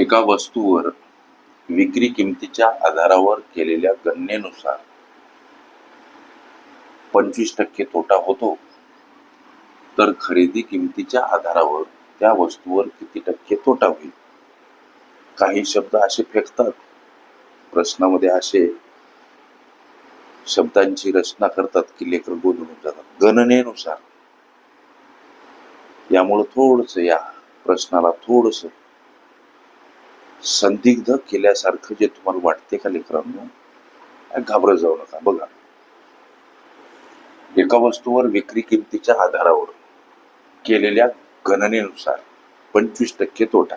एका वस्तूवर विक्री किमतीच्या आधारावर केलेल्या गणनेनुसार पंचवीस टक्के तोटा होतो. तर खरेदी किमतीच्या आधारावर त्या वस्तूवर किती टक्के तोटा होईल? काही शब्द असे फेकतात. प्रश्नामध्ये असे शब्दांची रचना करतात की लेकर गोंधळून जातात. गणनेनुसार. यामुळं थोडस या प्रश्नाला थोडस संदिग्ध केल्यासारखं जे तुम्हाला वाटते का लेकरांनो घाबरत जाऊ नका. बघा. एका वस्तूवर विक्री किमतीच्या आधारावर केलेल्या गणनेनुसार पंचवीस टक्के तोटा.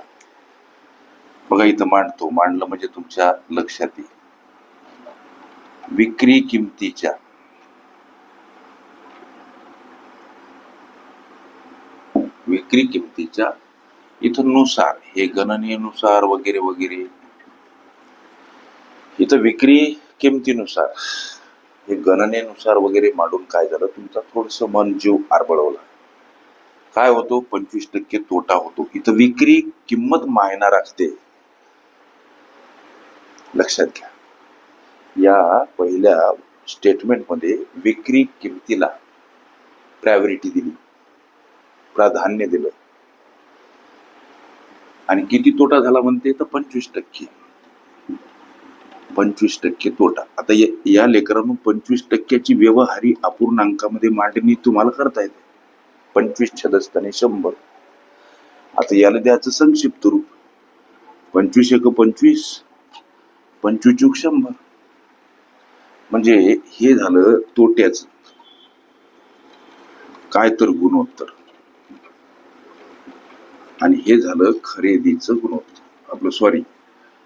बघा इथं मांडतो. मांडलं म्हणजे तुमच्या लक्षात येईल. विक्री किमतीच्या विक्री किमतीच्या इथं नुसार हे गणनेनुसार वगैरे वगैरे. इथं विक्री किमतीनुसार हे गणनेनुसार वगैरे मांडून काय झालं? तुमचा थोडस मन जीव आरबळवला. काय होतो? पंचवीस टक्के तोटा होतो. इथं विक्री किंमत मायना राखते लक्षात घ्या. या पहिल्या स्टेटमेंटमध्ये विक्री किमतीला प्रायोरिटी दिली. प्राधान्य दिलं. आणि किती तोटा झाला म्हणते तर पंचवीस टक्के. पंचवीस टक्के तोटा. आता या- या लेकरांनो पंचवीस टक्क्याची व्यवहारी अपूर्णांकामध्ये मांडणी तुम्हाला करता येते. पंचवीस छदस्थाने शंभर. आता याला द्यायचं संक्षिप्त रूप. पंचवीस एक पंचवीस पंचवीस चूक शंभर. म्हणजे हे झालं तोट्याचं. काय तर गुणोत्तर. आणि हे झालं खरेदीचं गुणोत्तर आपलं सॉरी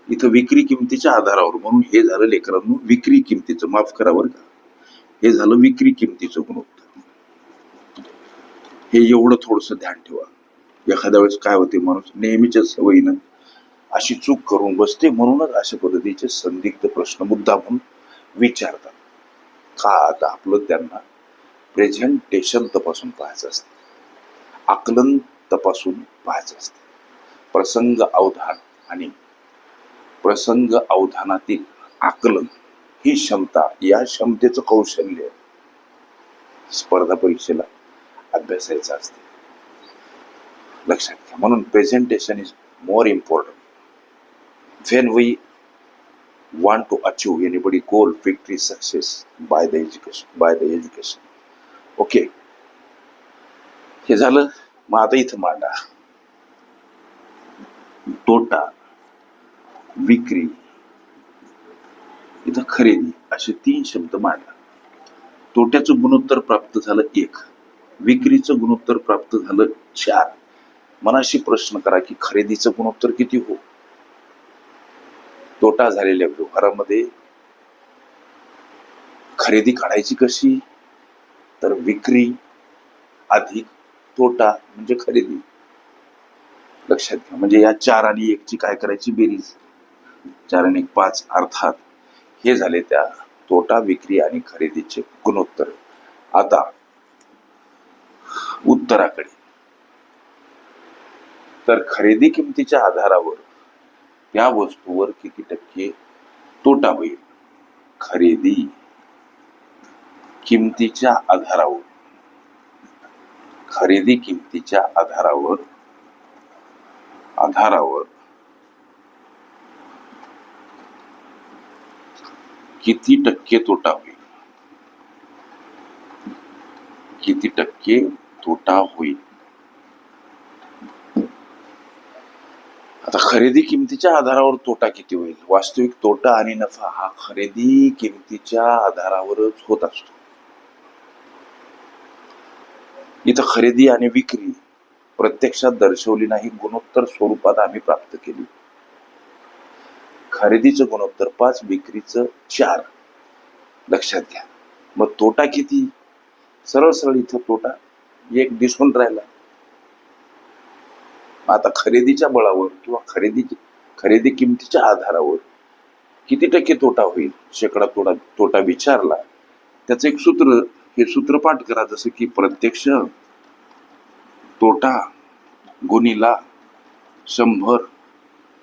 इथं विक्री किमतीच्या आधारावर. म्हणून हे झालं लेकरांनो विक्री किमतीचं. माफ करा बरं का. हे झालं विक्री किमतीचं गुणोत्तर हे एवढं थोडस ध्यान ठेवा. एखाद्या वेळेस काय होते माणूस? नेहमीच्या सवयीनं अशी चूक करून बसते. म्हणूनच अशा पद्धतीचे संदिग्ध प्रश्न मुद्दा म्हणून विचारतात. का आता आपलं त्यांना प्रेझेंटेशन तपासून पाहायचं असतं? आकलन तपासून पाहायचं असतं. प्रसंग अवधान आणि प्रसंग अवधानातील आकलन ही क्षमता या क्षमतेचं कौशल्य स्पर्धा परीक्षेला अभ्यासायचं असते. लक्षात घ्या म्हणून presentation is more important when we want to achieve anybody goal victory success by the education by the education. Okay हे झालं. मग आता इथं मांडा. तोटा विक्री इथं खरेदी असे तीन शब्द मांडा. तोट्याचं गुणोत्तर प्राप्त झालं एक विक्रीचं गुणोत्तर प्राप्त झालं चार. मनाशी प्रश्न करा की खरेदीचं गुणोत्तर किती हो? तोटा झालेल्या व्यवहारामध्ये खरेदी काढायची कशी? तर विक्री अधिक तोटा म्हणजे खरेदी. लक्षात घ्या. म्हणजे या चार आणि एकची काय करायची बेरीज? चार आणि एक पाच अर्थात हे झाले त्या तोटा विक्री आणि खरेदीचे गुणोत्तर. आता उत्तराकडे. तर खरेदी किमतीच्या आधारावर त्या वस्तूवर किती टक्के तोटा होईल? खरेदी किमतीच्या आधारावर. खरेदी किमतीच्या आधारावर आधारावर किती टक्के तोटा होईल? किती टक्के तोटा होईल? आता खरेदी किमतीच्या आधारावर तोटा किती होईल? वास्तविक तोटा आणि नफा हा खरेदी किमतीच्या आधारावरच होत असतो. इथं खरेदी आणि विक्री प्रत्यक्षात दर्शवली नाही गुणोत्तर स्वरूपात आम्ही प्राप्त केली. खरेदीचं गुणोत्तर पाच विक्रीचं चार. लक्षात घ्या. मग तोटा किती? सरळ सरळ इथं तोटा. एक दिसून राहिला. आता खरेदीच्या बळावर किंवा खरेदी खरेदी किमतीच्या आधारावर किती टक्के तोटा होईल? शेकडा तोटा तोटा विचारला. त्याचं एक सूत्र हे सूत्रपाठ करा जसं की प्रत्यक्ष तोटा गुणीला शंभर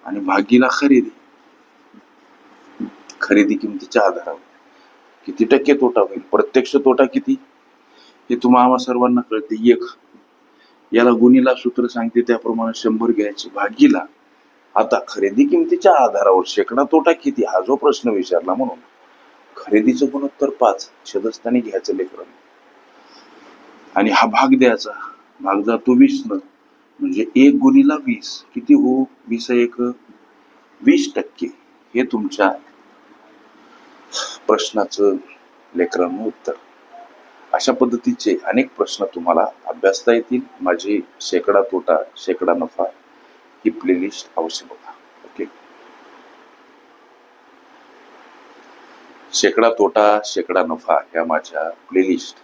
आणि भागीला खरेदी. खरेदी किमतीच्या आधारावर. किती टक्के तोटा होईल? प्रत्यक्ष तोटा किती? हे तुम्हाला सर्वांना कळते. एक याला गुणीला सूत्र सांगते त्याप्रमाणे शंभर घ्यायचे. भागीला आता खरेदी किमतीच्या आधारावर शेकडा तोटा किती? हा जो प्रश्न विचारला म्हणून. खरेदीचं गुणोत्तर पाच छदस्थानी घ्यायचं लेकरं. आणि हा भाग द्यायचा. भाग जातो वीस न म्हणजे एक गुणीला वीस. किती हो? वीस एक. वीस टक्के. हे तुमच्या प्रश्नाचं लेकरांना उत्तर. अशा पद्धतीचे अनेक प्रश्न तुम्हाला अभ्यासता येतील. माझी शेकडा तोटा शेकडा नफा ही प्लेलिस्ट अवश्य बघा. शेकडा तोटा शेकडा नफा या माझ्या प्लेलिस्ट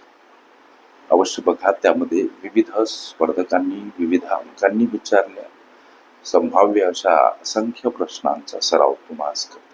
अवश्य बघा त्यामध्ये विविध स्पर्धकांनी विविध अंकांनी विचारल्या. संभाव्य अशा असंख्य प्रश्नांचा सराव तुम्हाला करता.